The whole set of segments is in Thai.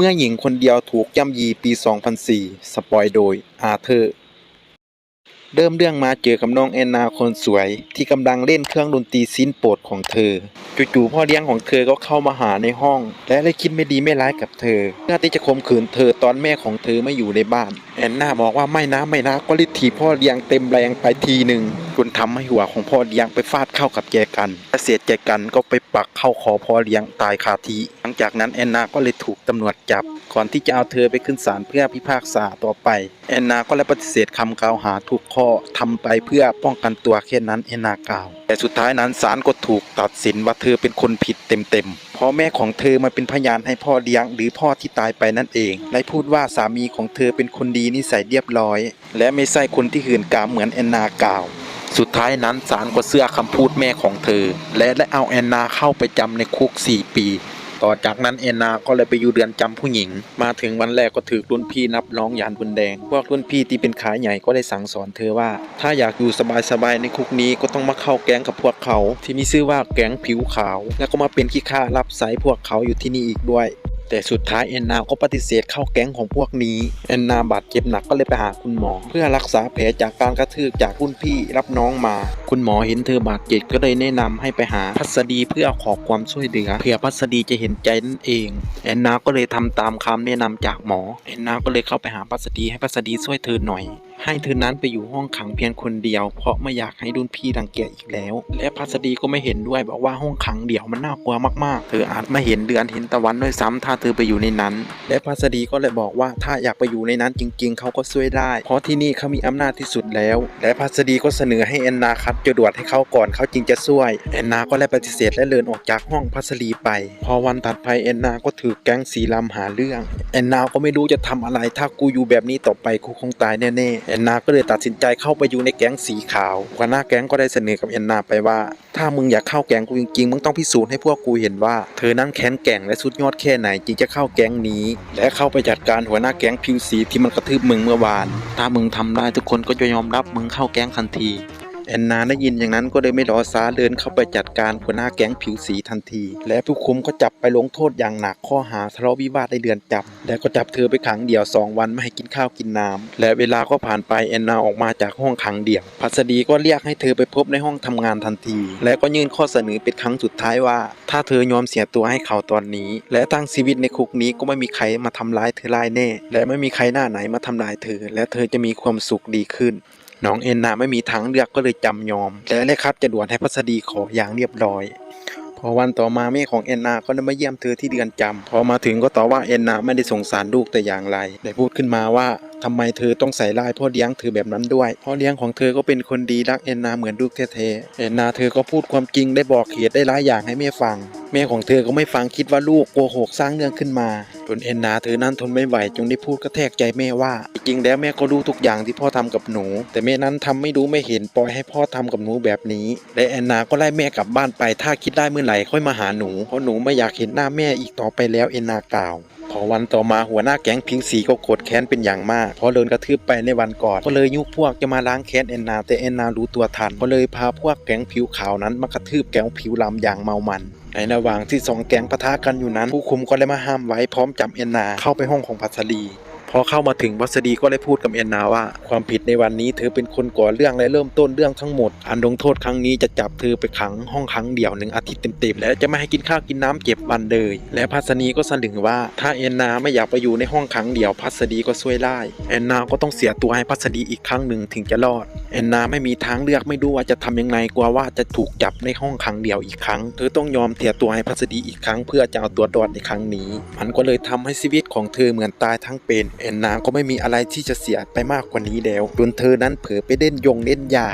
เมื่อหญิงคนเดียวถูกย่ำยีปี 2004 สปอยโดยอาเธอร์ เริ่มเรื่องมาเจอกับน้องแอนนาคนสวย ที่กำลังเล่นเครื่องดนตรีซิ้นโปรดของเธอ จู่ๆพ่อเลี้ยงของเธอก็เข้ามาหาในห้อง และได้คิดไม่ดีไม่ร้ายกับเธอเพื่อที่จะข่มขืนเธอตอนแม่ของเธอไม่อยู่ในบ้าน แอนนาบอกว่าไม่นะไม่นะก็รีบถีบพ่อเลี้ยงเต็มแรงไปทีหนึ่งจนทำให้หัวของพ่อเลี้ยงไปฟาดเข้ากับแจกันและเศษแจกันก็ไปปักเข้าคอพ่อเลี้ยงตายคาทีหลังจากนั้นแอนนาก็เลยถูกตำรวจจับ ก่อนที่จะเอาเธอไปขึ้นศาลเพื่อพิพากษาต่อไป แอนนาก็เลยปฏิเสธคำกล่าวหาทุกข้อทำไปเพื่อป้องกันตัวแค่นั้นแอนนากล่าว แต่สุดท้ายนั้นศาลก็ถูกตัดสินว่าเธอเป็นคนผิดเต็มๆ เพราะแม่ของเธอมาเป็นพยานให้พ่อเลี้ยงหรือพ่อที่ตายไปนั่นเอง และพูดว่าสามีของเธอเป็นคนดีนิสัยเรียบร้อย และไม่ใช่คนที่หื่นกามเหมือนแอนนากล่าว สุดท้ายนั้นศาลก็เชื่อคำพูดแม่ของเธอ และได้เอาแอนนาเข้าไปจำในคุก 4 ปี ต่อจากนั้นแอนนาก็เลยไปอยู่เรือนจำผู้หญิง มาถึงวันแรกก็ถือรุ่นพี่นับน้องยานบุญแดง พวกรุ่นพี่ที่เป็นขายใหญ่ก็ได้สั่งสอนเธอว่า ถ้าอยากอยู่สบายๆในคุกนี้ก็ต้องมาเข้าแก๊งกับพวกเขา ที่มีชื่อว่าแก๊งผิวขาว แล้วก็มาเป็นขี้ข้ารับใช้พวกเขาอยู่ที่นี่อีกด้วยแต่สุดท้ายแอนนาก็ปฏิเสธเข้าแก๊งของพวกนี้แอนนาบาดเจ็บหนักก็เลยไปหาคุณหมอ เพื่อรักษาแผลจากการกระทืบจากรุ่นพี่รับน้องมา คุณหมอเห็นเธอบาดเจ็บก็เลยแนะนำให้ไปหาพัสดีเพื่อขอความช่วยเหลือเผื่อพัสดีจะเห็นใจนั่นเอง แอนนาก็เลยทำตามคำแนะนำจากหมอ แอนนาก็เลยเข้าไปหาพัสดีให้พัสดีช่วยเธอหน่อย ให้เธอนั้นไปอยู่ห้องขังเพียงคนเดียว เพราะไม่อยากให้รุ่นพี่รังเกียจอีกแล้ว และพัสดีก็ไม่เห็นด้วยบอกว่าห้องขังเดี่ยวมันน่ากลัวมากๆ เธออาจไม่เห็นเดือนเห็นตะวันด้วยซ้ำถ้าเธอไปอยู่ในนั้น และพัสดีก็เลยบอกว่าถ้าอยากไปอยู่ในนั้นจริง ๆเขาก็ช่วยได้ เพราะที่นี่เขามีอำนาจที่สุดแล้ว และพัสดีก็เสนอให้แอนนาคัดจรวดให้เขาก่อนเขาจริงจะช่วย แอนนาก็เลยปฏิเสธและเดินออกจากห้องพัสดีไป พอวันถัดไปแอนนาก็ถือแก๊งสีลำหาเรื่อง แอนนาก็ไม่รู้จะทำอะไร ถ้ากูอยู่แบบนี้ต่อไปกูคงตายแน่ๆแอนนาก็เลยตัดสินใจเข้าไปอยู่ในแก๊งสีขาวหัวหน้าแก๊งก็ได้เสนอกับแอนนาไปว่า ถ้ามึงอยากเข้าแก๊งกูจริงๆมึงต้องพิสูจน์ให้พวกกูเห็นว่า เธอนั้นแข็งแกร่งและสุดยอดแค่ไหนจึงจะเข้าแก๊งนี้ และเข้าไปจัดการหัวหน้าแก๊งผิวสีที่มันกระทืบมึงเมื่อวาน ถ้ามึงทำได้ทุกคนก็จะยอมรับมึงเข้าแก๊งทันที แอนนาได้ยินอย่างนั้นก็เลยไม่รอช้าเดินเข้าไปจัดการหัวหน้าแก๊งผิวสีทันที และผู้คุมก็จับไปลงโทษอย่างหนักข้อหาทะเลาะวิวาทในเดือนจำและก็จับเธอไปขังเดี่ยว 2 วันไม่ให้กินข้าวกินน้ำและเวลาก็ผ่านไปแอนนาออกมาจากห้องขังเดี่ยว พัสดีก็เรียกให้เธอไปพบในห้องทำงานทันที และก็ยื่นข้อเสนอเป็นครั้งสุดท้ายว่า ถ้าเธอยอมเสียตัวให้เขาตอนนี้ และทั้งชีวิตในคุกนี้ก็ไม่มีใครมาทำร้ายเธอได้แน่ และไม่มีใครหน้าไหนมาทำลายเธอ และเธอจะมีความสุขดีขึ้น น้องเอ็นนาไม่มีทางเลือกก็เลยจำยอมและได้ครับจะด่วนให้พัสดีขออย่างเรียบร้อยพอวันต่อมาแม่ของเอ็นนาก็ได้มาเยี่ยมเธอที่เดือนจำพอมาถึงก็ต่อว่าเอ็นนาไม่ได้สงสารลูกแต่อย่างไร ได้พูดขึ้นมาว่า ทำไมเธอต้องใส่ร้ายพ่อเลี้ยงเธอแบบนั้นด้วยพ่อเลี้ยงของเธอก็เป็นคนดีรักแอนนาเหมือนลูกแท้ๆแอนนาเธอก็พูดความจริงได้บอกเหตุได้หลายอย่างให้แม่ฟัง แม่ของเธอก็ไม่ฟังคิดว่าลูกโกหกสร้างเรื่องขึ้นมาจนแอนนาเธอนั้นทนไม่ไหวจึงได้พูดกระแทกใจแม่ว่า จริงๆแล้วแม่ก็รู้ทุกอย่างที่พ่อทำกับหนู แต่แม่นั้นทำไม่รู้ไม่เห็นปล่อยให้พ่อทำกับหนูแบบนี้และแอนนาก็ไล่แม่กลับบ้านไปถ้าคิดได้เมื่อไหร่ค่อยมาหาหนูเพราะหนูไม่อยากเห็นหน้าแม่อีกต่อไปแล้วแอนนากล่าว พอวันต่อมาหัวหน้าแก๊งพิงสีก็โกรธแค้นเป็นอย่างมาก เพราะโดนกระทืบไปในวันก่อน ก็เลยยุพวกจะมาล้างแค้นแอนนา แต่แอนนารู้ตัวทัน ก็เลยพาพวกแก๊งผิวขาวนั้นมากระทืบแก๊งผิวลำอย่างเมามันในระหว่างที่สองแก๊งปะทะกันอยู่นั้น ผู้คุมก็เลยมาห้ามไว้พร้อมจับแอนนาเข้าไปห้องของพัสลี พอเข้ามาถึงพัสดีก็ได้พูดกับแอนนาว่า ความผิดในวันนี้เธอเป็นคนก่อเรื่องและเริ่มต้นเรื่องทั้งหมด อันลงโทษครั้งนี้จะจับเธอไปขังห้องขังเดี่ยวหนึ่งอาทิตย์เต็มๆและจะไม่ให้กินข้าวกินน้ำเจ็บวันเลยและพัสดีก็สลึงว่า ถ้าแอนนาไม่อยากไปอยู่ในห้องขังเดี่ยวพัสดีก็ช่วยได้แอนนาก็ต้องเสียตัวให้พัสดีอีกครั้งหนึ่งถึงจะรอดแอนนาไม่มีทางเลือกไม่รู้ว่าจะทำยังไงกลัวว่าจะถูกจับในห้องขังเดี่ยวอีกครั้งเธอต้องยอมเสียตัวให้พัสดีอีกครั้ง เพื่อจะเอาตัวรอดในครั้งนี้ มันก็เลยทำให้ชีวิตของเธอเหมือนตายทั้งเป็นแอนนาก็ไม่มีอะไรที่จะเสียไปมากกว่านี้แล้วจนเธอนั้นเผลอไปเล่นยงเล่นยา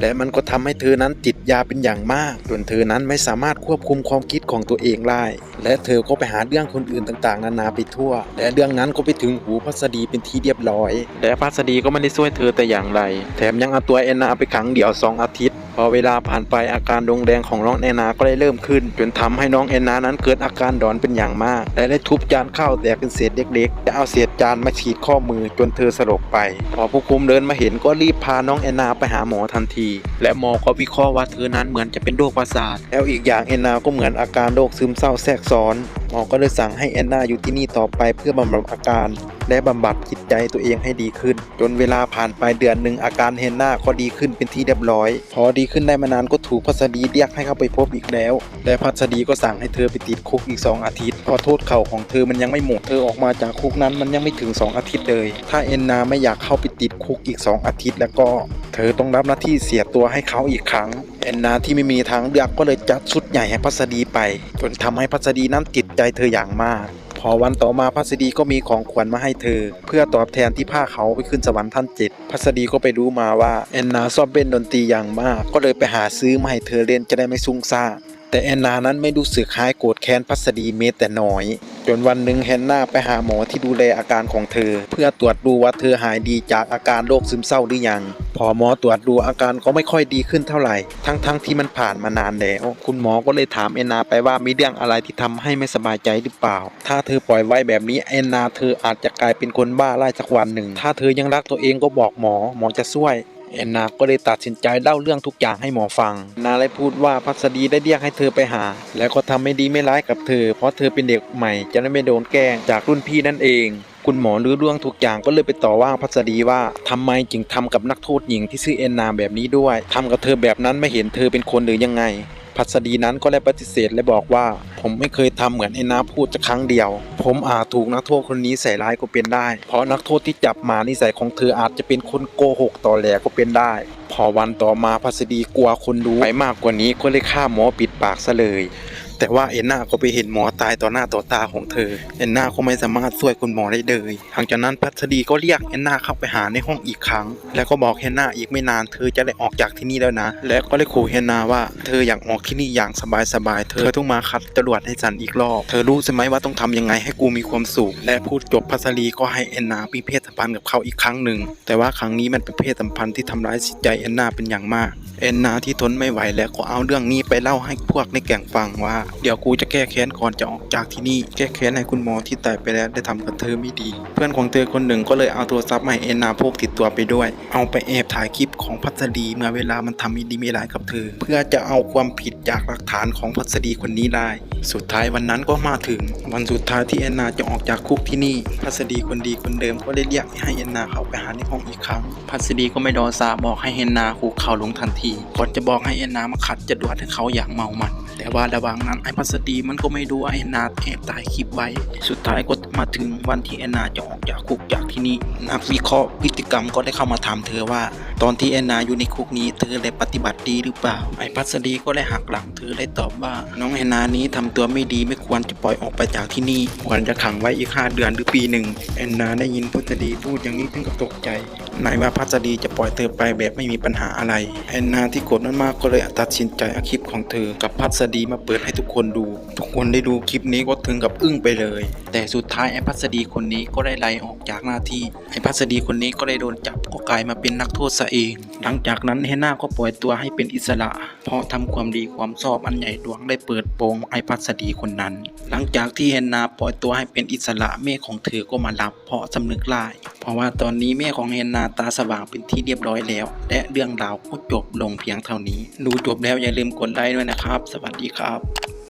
และมันก็ทำให้เธอนั้นติดยาเป็นอย่างมากจนเธอนั้นไม่สามารถควบคุมความคิดของตัวเองได้และเธอก็ไปหาเรื่องคนอื่นต่างๆ นานาไปทั่ว และเรื่องนั้นก็ไปถึงหูพัสดีเป็นที่เรียบร้อย และพัสดีก็ไม่ได้ช่วยเธอแต่อย่างไร แถมยังเอาตัวแอนนาไปขังเดี่ยวสองอาทิตย์ พอเวลาผ่านไปอาการดวงแดงของน้องแอนนาก็ได้เริ่มขึ้น จนทำให้น้องแอนนานั้นเกิดอาการดอนเป็นอย่างมาก และได้ทุบจานข้าวแตกเป็นเศษเล็กๆและเอาเศษจานมาฉีดข้อมือจนเธอสลบไป พอผู้คุมเดินมาเห็นก็รีบพาน้องแอนนาไปหาหมอทันที และหมอก็วิเคราะห์ว่าเธอนั้นเหมือนจะเป็นโรคประสาทแล้วอีกอย่างแอนนาก็เหมือนอาการโรคซึมเศร้าแทรกซ้อนหมอก็เลยสั่งให้แอนนาอยู่ที่นี่ต่อไปเพื่อบำบัดอาการ และบำบัดจิตใจตัวเองให้ดีขึ้น จนเวลาผ่านไปเดือนหนึ่งอาการเฮนนาก็ดีขึ้นเป็นที่เรียบร้อย พอดีขึ้นได้มานานก็ถูกพัสดีเรียกให้เข้าไปพบอีกแล้ว และพัสดีก็สั่งให้เธอไปติดคุกอีก 2 อาทิตย์พราะโทษเข่าของเธอมันยังไม่หมดเธอออกมาจากคุกนั้นมันยังไม่ถึง 2 อาทิตย์เลย ถ้าเอนนาไม่อยากเข้าไป ติดคุกอีก 2 อาทิตย์ แล้วก็เธอต้องรับหน้าที่เสียตัวให้เขาอีกครั้งแอนนาที่ไม่มีทางเลือกก็เลยจัดชุดใหญ่ให้พัสดีไป จนทำให้พัสดีนั้นติดใจเธออย่างมาก พอวันต่อมาพัสดีก็มีของขวัญมาให้เธอ เพื่อตอบแทนที่พาเขาไปขึ้นสวรรค์ท่านเจ็ดพัสดีก็ไปรู้มาว่าแอนนาชอบเล่นดนตรีอย่างมาก ก็เลยไปหาซื้อมาให้เธอเล่นจะได้ไม่ซุ่งซ่า แต่แอนนานั้นไม่รู้สึกคล้ายโกรธแค้นพัสดีเมตแต่น้อย จนวันหนึ่งแฮนนาไปหาหมอที่ดูแลอาการของเธอ เพื่อตรวจดูว่าเธอหายดีจากอาการโรคซึมเศร้าหรือยัง พอหมอตรวจดูอาการก็ไม่ค่อยดีขึ้นเท่าไหร่ ทั้งๆที่มันผ่านมานานแล้วคุณหมอก็เลยถามแอนนาไปว่ามีเรื่องอะไรที่ทำให้ไม่สบายใจหรือเปล่า ถ้าเธอปล่อยไว้แบบนี้แอนนาเธออาจจะกลายเป็นคนบ้าไล่สักวันหนึ่ง ถ้าเธอยังรักตัวเองก็บอกหมอหมอจะช่วย แอนนาก็เลยตัดสินใจเล่าเรื่องทุกอย่างให้หมอฟัง นาเลยพูดว่าพัสดีได้เรียกให้เธอไปหา แล้วก็ทำไม่ดีไม่ร้ายกับเธอ เพราะเธอเป็นเด็กใหม่ จะได้ไม่โดนแกล้งจากรุ่นพี่นั่นเอง คุณหมอรู้เรื่องทุกอย่างก็เลยไปต่อว่าพัสดีว่าทำไมจึงทำกับนักโทษหญิงที่ชื่อแอนนาแบบนี้ด้วยทำกับเธอแบบนั้นไม่เห็นเธอเป็นคนหรือยังไง พัสดีนั้นก็ได้ปฏิเสธและบอกว่า ผมไม่เคยทำเหมือนไอ้น้าพูดจะครั้งเดียว ผมอาจถูกนักโทษคนนี้ใส่ร้ายก็เป็นได้ เพราะนักโทษที่จับมานิสัยของเธออาจจะเป็นคนโกหกต่อแหลก็เป็นได้ พอวันต่อมาพัสดีกลัวคนรู้ไปมากกว่านี้ก็เลยฆ่าหมอปิดปากซะเลย แต่ว่าเอ็นนาก็ไปเห็นหมอตายต่อหน้าต่อตาของเธอ เอ็นนาก็ไม่สามารถช่วยคุณหมอได้เลยหลังจากนั้นพัสดีก็เรียกเอ็นนาเข้าไปหาในห้องอีกครั้ง แล้วก็บอกเฮนนาอีกไม่นาน เธอจะได้ออกจากที่นี่แล้วนะ และก็ได้ขู่เฮนนาว่าเธออยากออกที่นี่อย่างสบายๆ เธอต้องมาคัดจรวดให้ฉันอีกรอบ เธอรู้ใช่ไหมว่าต้องทำยังไงให้กูมีความสุข และพูดจบพัสดีก็ให้เอ็นนามีเพศสัมพันธ์กับเขาอีกครั้งหนึ่ง แต่ว่าครั้งนี้มันเป็นเพศสัมพันธ์ที่ทำร้ายจิตใจเอ็นนาเป็นอย่างมาก เอ็นนาที่ทนไม่ไหวแล้วก็เอาเรื่องนี้ไปเล่าให้พวกในแก่งฟังว่าเดี๋ยวกูจะแก้แค้นก่อนจะออกจากที่นี่ แก้แค้นให้คุณหมอที่ตายไปแล้วได้ทำกับเธอไม่ดี เพื่อนของเธอคนหนึ่งก็เลยเอาโทรศัพท์มาให้เอ็นนาพกติดตัวไปด้วย เอาไปแอบถ่ายคลิปของพัสดีเมื่อเวลามันทำไม่ดีไม่ร้ายกับเธอ เพื่อจะเอาความผิดจากหลักฐานของพัสดีคนนี้ได้ สุดท้ายวันนั้นก็มาถึง วันสุดท้ายที่แอนนาจะออกจากคุกที่นี่ พัสดีคนดีคนเดิมก็ได้เรียกให้แอนนาเข้าไปหาในห้องอีกครั้ง พัสดีก็ไม่รอซาบอกให้แอนนาคุกเข่าลงทันทีก่อนจะบอกให้แอนนามาขัดจะดวดให้เขาอย่างเมามัน แต่ว่าระหว่างนั้นไอ้พัสดีมันก็ไม่ดูว่าแอนนาแอบถ่ายคลิปไว้ สุดท้ายก็มาถึงวันที่แอนนาจะออกจากคุกจากที่นี่นักวิเคราะห์พฤติกรรมก็ได้เข้ามาถามเธอว่า ตอนที่แอนนาอยู่ในคุกนี้เธอได้ปฏิบัติดีหรือเปล่า ไอ้พัสดีก็ได้หักหลังเธอได้ตอบว่า น้องแอนนานี้ทำตัวไม่ดีไม่ควรจะปล่อยออกไปจากที่นี่ ควรจะขังไว้อีกห้าเดือนหรือปีหนึ่งแอนนาได้ยินพัสดีพูดอย่างนี้ถึงกับตกใจนายว่าพัสดีจะปล่อยเธอไปแบบไม่มีปัญหาอะไรแอนนาที่โกรธมากๆก็เลยตัดสินใจอาคลิปของเธอกับพัสดีมาเปิดให้ทุกคนดู ทุกคนได้ดูคลิปนี้ก็ถึงกับอึ้งไปเลย แต่สุดท้ายไอ้พัสดีคนนี้ก็ได้ไล่ออกจากหน้าที่ไอ้พัสดีคนนี้ก็ได้โดนจับก็กลายมาเป็นนักโทษเอง หลังจากนั้นเฮน่าก็ปล่อยตัวให้เป็นอิสระ เพราะทำความดีความชอบอันใหญ่หลวงได้เปิดโปงไอ้พัสดีคนนั้น หลังจากที่เฮนาปล่อยตัวให้เป็นอิสระแม่ของเธอก็มารับ เพราะสำนึกร้ายเพราะว่าตอนนี้แม่ของเฮนนาตาสว่างเป็นที่เรียบร้อยแล้ว และเรื่องราวก็จบลงเพียงเท่านี้ ดูจบแล้วอย่าลืมกดไลค์ด้วยนะครับ สวัสดีครับ